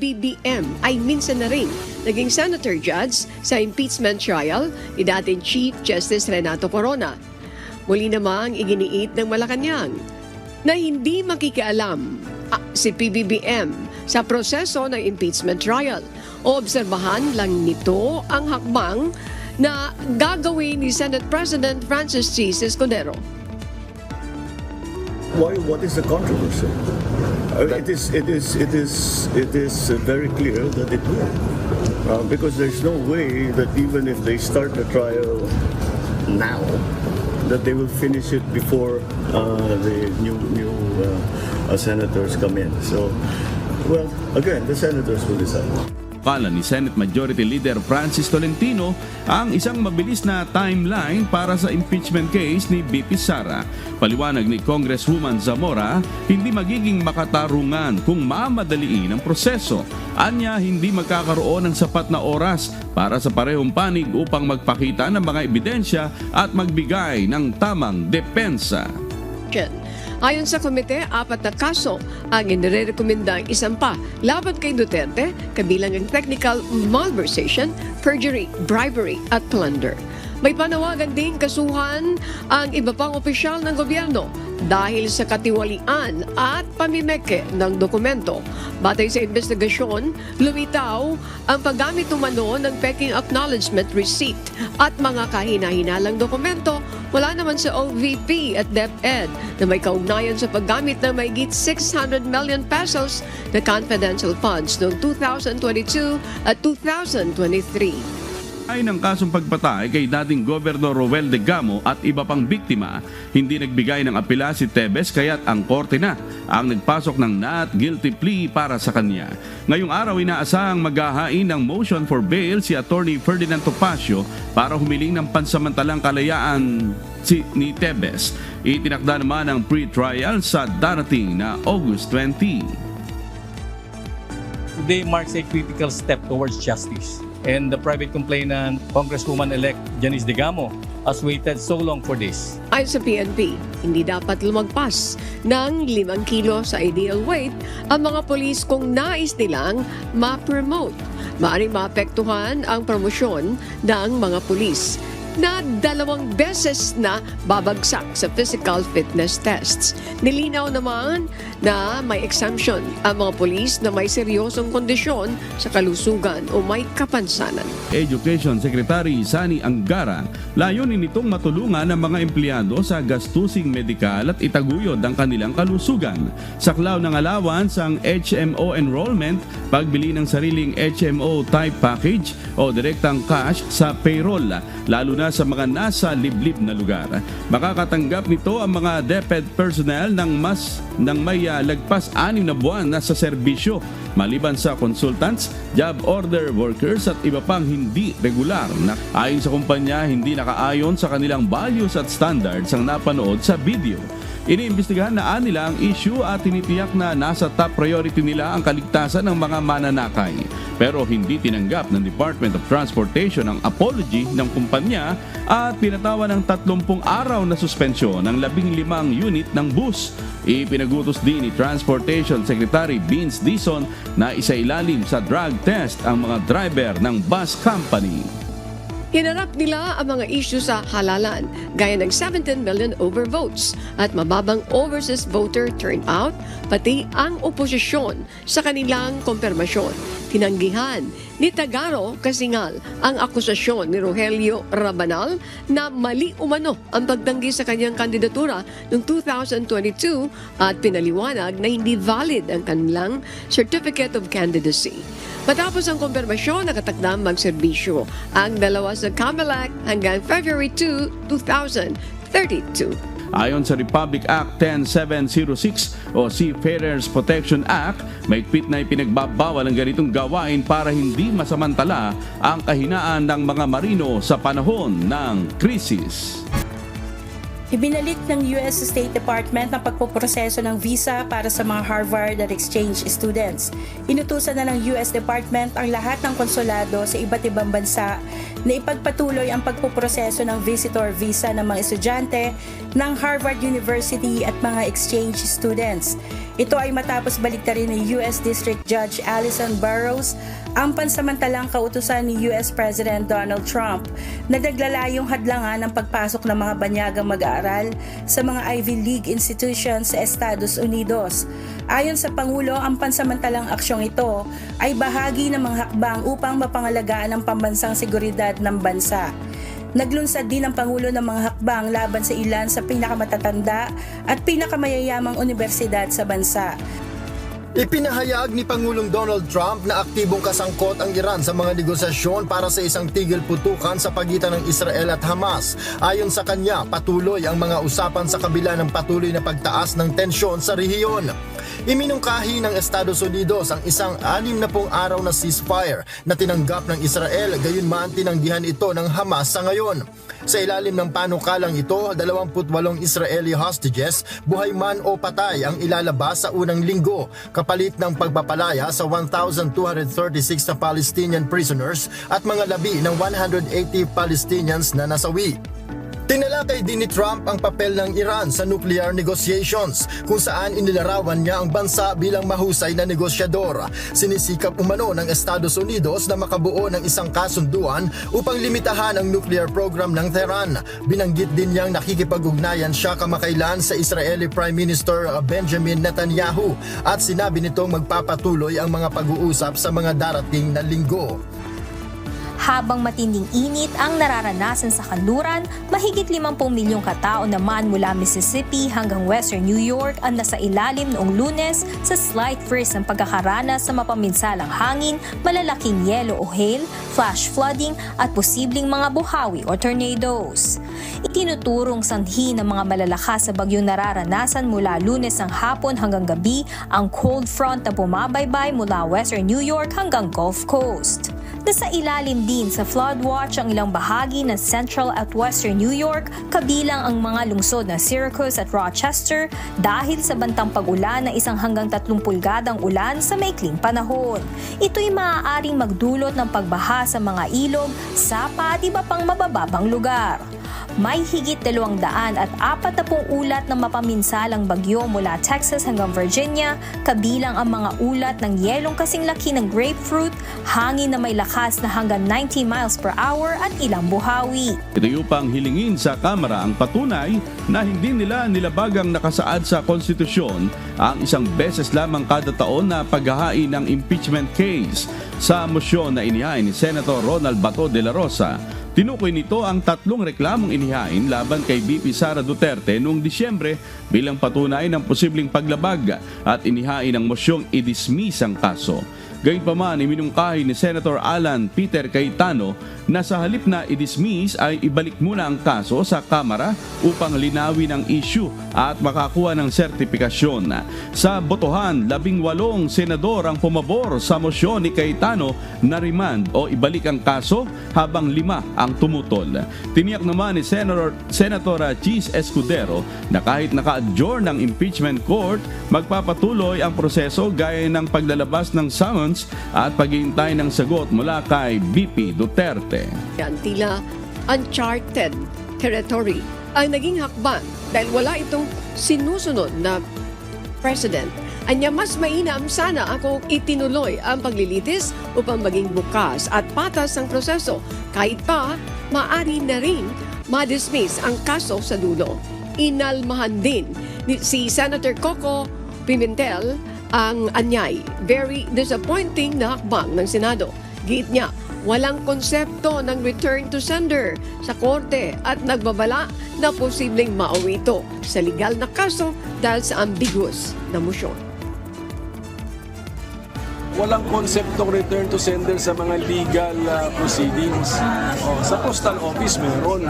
PBBM ay minsan na rin naging senator judge sa impeachment trial ni dating Chief Justice Renato Corona. Muli namang iginiit ng Malacanang na hindi makikialam ah, si PBBM sa proseso ng impeachment trial. Obserbahan lang nito ang hakbang na gagawin ni Senate President Francis G. Escudero. Why? What is the controversy? Uh, it is. It is. It is. It is uh, very clear that it will, uh, because there's no way that even if they start the trial now, that they will finish it before uh, the new new uh, uh, senators come in. So, well, again, the senators will decide. Kala ni Senate Majority Leader Francis Tolentino ang isang mabilis na timeline para sa impeachment case ni BP Sara. Paliwanag ni Congresswoman Zamora, hindi magiging makatarungan kung mamadaliin ang proseso. Anya, hindi magkakaroon ng sapat na oras para sa parehong panig upang magpakita ng mga ebidensya at magbigay ng tamang depensa. Ayon sa komite, apat na kaso ang inirekomendang isampa laban kay Duterte, kabilang ang technical malversation, perjury, bribery at plunder. May panawagan ding kasuhan ang iba pang opisyal ng gobyerno dahil sa katiwalian at pamimeke ng dokumento. Batay sa investigasyon, lumitaw ang paggamit umano ng peking acknowledgement receipt at mga kahina-hinalang dokumento mula naman sa OVP at DepEd na may kaugnayan sa paggamit ng mahigit 600 million pesos na confidential funds noong 2022 at 2023. Ay ng kasong pagpatay kay dating Gobernador Roel de Gamo at iba pang biktima, hindi nagbigay ng apela si Tebes kaya't ang korte na ang nagpasok ng not guilty plea para sa kanya. Ngayong araw inaasahang maghahain ng motion for bail si Attorney Ferdinand Topacio para humiling ng pansamantalang kalayaan si ni Tebes. Itinakda naman ang pre-trial sa darating na August 20. Today marks a critical step towards justice. And the private complainant, Congresswoman-elect Janice Digamo, has waited so long for this. Ayon sa PNP, hindi dapat lumagpas ng 5 kilo sa ideal weight ang mga polis kung nais nilang ma-promote. Maaring maapektuhan ang promosyon ng mga polis na dalawang beses na babagsak sa physical fitness tests. Nilinaw naman na may exemption ang mga polis na may seryosong kondisyon sa kalusugan o may kapansanan. Education Secretary Sani Angara, layunin nitong matulungan ang mga empleyado sa gastusing medikal at itaguyod ang kanilang kalusugan. Saklaw ng allowance ang HMO enrollment, pagbili ng sariling HMO type package o direktang cash sa payroll, lalo na sa mga nasa liblib na lugar. Makakatanggap nito ang mga DepEd personnel ng mas ng may ah, lagpas anim na buwan na sa serbisyo maliban sa consultants, job order workers at iba pang hindi regular na ayon sa kumpanya hindi nakaayon sa kanilang values at standards ang napanood sa video. Iniimbestigahan na nila ang issue at tinitiyak na nasa top priority nila ang kaligtasan ng mga mananakay. Pero hindi tinanggap ng Department of Transportation ang apology ng kumpanya at pinatawa ng 30 araw na suspensyon ng 15 unit ng bus. Ipinagutos din ni Transportation Secretary Vince Dison na isailalim sa drug test ang mga driver ng bus company. Hinarap nila ang mga issue sa halalan, gaya ng 17 million overvotes at mababang overseas voter turnout, pati ang oposisyon sa kanilang kompirmasyon. Tinanggihan ni Tagaro Kasingal ang akusasyon ni Rogelio Rabanal na mali umano ang pagtanggi sa kanyang kandidatura noong 2022 at pinaliwanag na hindi valid ang kanilang Certificate of Candidacy. Matapos ang kumpirmasyon, nakatakdang magserbisyo ang dalawa sa CAMELAC hanggang February 2, 2032. Ayon sa Republic Act 10706 o Seafarers Protection Act, may pit na ipinagbabawal ang ganitong gawain para hindi masamantala ang kahinaan ng mga marino sa panahon ng krisis. Ibinalik ng US State Department ang pagpoproseso ng visa para sa mga Harvard at exchange students. Inutusan na ng US Department ang lahat ng konsulado sa iba't ibang bansa na ipagpatuloy ang pagpuproseso ng visitor visa ng mga estudyante ng Harvard University at mga exchange students. Ito ay matapos baliktarin ni U.S. District Judge Alison Burrows ang pansamantalang kautusan ni U.S. President Donald Trump na naglalayong hadlangan ng pagpasok ng mga banyagang mag-aaral sa mga Ivy League institutions sa Estados Unidos. Ayon sa Pangulo, ang pansamantalang aksyong ito ay bahagi ng mga hakbang upang mapangalagaan ang pambansang seguridad ng bansa. Naglunsad din ang Pangulo ng mga hakbang laban sa ilan sa pinakamatatanda at pinakamayayamang universidad sa bansa. Ipinahayag ni Pangulong Donald Trump na aktibong kasangkot ang Iran sa mga negosasyon para sa isang tigil putukan sa pagitan ng Israel at Hamas. Ayon sa kanya, patuloy ang mga usapan sa kabila ng patuloy na pagtaas ng tensyon sa rehiyon. Iminungkahi ng Estados Unidos ang isang anim na pong araw na ceasefire na tinanggap ng Israel gayunman tinanggihan ito ng Hamas sa ngayon. Sa ilalim ng panukalang ito, 28 Israeli hostages, buhay man o patay ang ilalabas sa unang linggo kapalit ng pagpapalaya sa 1,236 na Palestinian prisoners at mga labi ng 180 Palestinians na nasawi. Tinalakay din ni Trump ang papel ng Iran sa nuclear negotiations kung saan inilarawan niya ang bansa bilang mahusay na negosyador. Sinisikap umano ng Estados Unidos na makabuo ng isang kasunduan upang limitahan ang nuclear program ng Tehran. Binanggit din niyang nakikipag-ugnayan siya kamakailan sa Israeli Prime Minister Benjamin Netanyahu at sinabi nitong magpapatuloy ang mga pag-uusap sa mga darating na linggo. Habang matinding init ang nararanasan sa kanluran, mahigit 50 milyong katao naman mula Mississippi hanggang Western New York ang nasa ilalim noong lunes sa slight freeze ng pagkakaranas sa mapaminsalang hangin, malalaking yelo o hail, flash flooding at posibleng mga buhawi o tornadoes. Itinuturong sanhi ng mga malalakas sa bagyong nararanasan mula lunes ng hapon hanggang gabi ang cold front na bumabaybay mula Western New York hanggang Gulf Coast. Nasa ilalim din sa flood watch ang ilang bahagi ng Central at Western New York, kabilang ang mga lungsod na Syracuse at Rochester dahil sa bantang pag-ulan na isang hanggang 30 pulgadang ulan sa maikling panahon. Ito'y maaaring magdulot ng pagbaha sa mga ilog, sapa at iba pang mabababang lugar. May higit 200 at 40 ulat ng mapaminsalang bagyo mula Texas hanggang Virginia, kabilang ang mga ulat ng yelong kasing laki ng grapefruit, hangin na may lakas na hanggang 90 miles per hour at ilang buhawi. Ito upang hilingin sa Kamara ang patunay na hindi nila nilabagang nakasaad sa konstitusyon ang isang beses lamang kada taon na paghahain ng impeachment case sa mosyon na inihain ni Senator Ronald Bato de la Rosa. Tinukoy nito ang tatlong reklamong inihain laban kay BP Sara Duterte noong Disyembre bilang patunay ng posibleng paglabag at inihain ang mosyong i-dismiss ang kaso. Gayunpaman, iminungkahi ni Senator Alan Peter Cayetano na sa halip na i-dismiss ay ibalik muna ang kaso sa Kamara upang linawin ang issue at makakuha ng sertipikasyon. Sa botohan, labing walong senador ang pumabor sa mosyon ni Cayetano na remand o ibalik ang kaso habang lima ang tumutol. Tiniyak naman ni Senator, Senator Cheese Escudero na kahit naka-adjourn ng impeachment court, magpapatuloy ang proseso gaya ng paglalabas ng summons at paghihintay ng sagot mula kay BP Duterte. Yan tila uncharted territory ang naging hakbang dahil wala itong sinusunod na president. Anya mas mainam sana ako itinuloy ang paglilitis upang maging bukas at patas ang proseso kahit pa maari na rin madismiss ang kaso sa dulo. Inalmahan din ni si Senator Coco Pimentel ang anyay. Very disappointing na hakbang ng Senado. Giit niya, walang konsepto ng return to sender sa korte at nagbabala na posibleng mauwi ito sa legal na kaso dahil sa ambiguous na motion. walang konseptong return to sender sa mga legal uh, proceedings. Oh, sa postal office meron.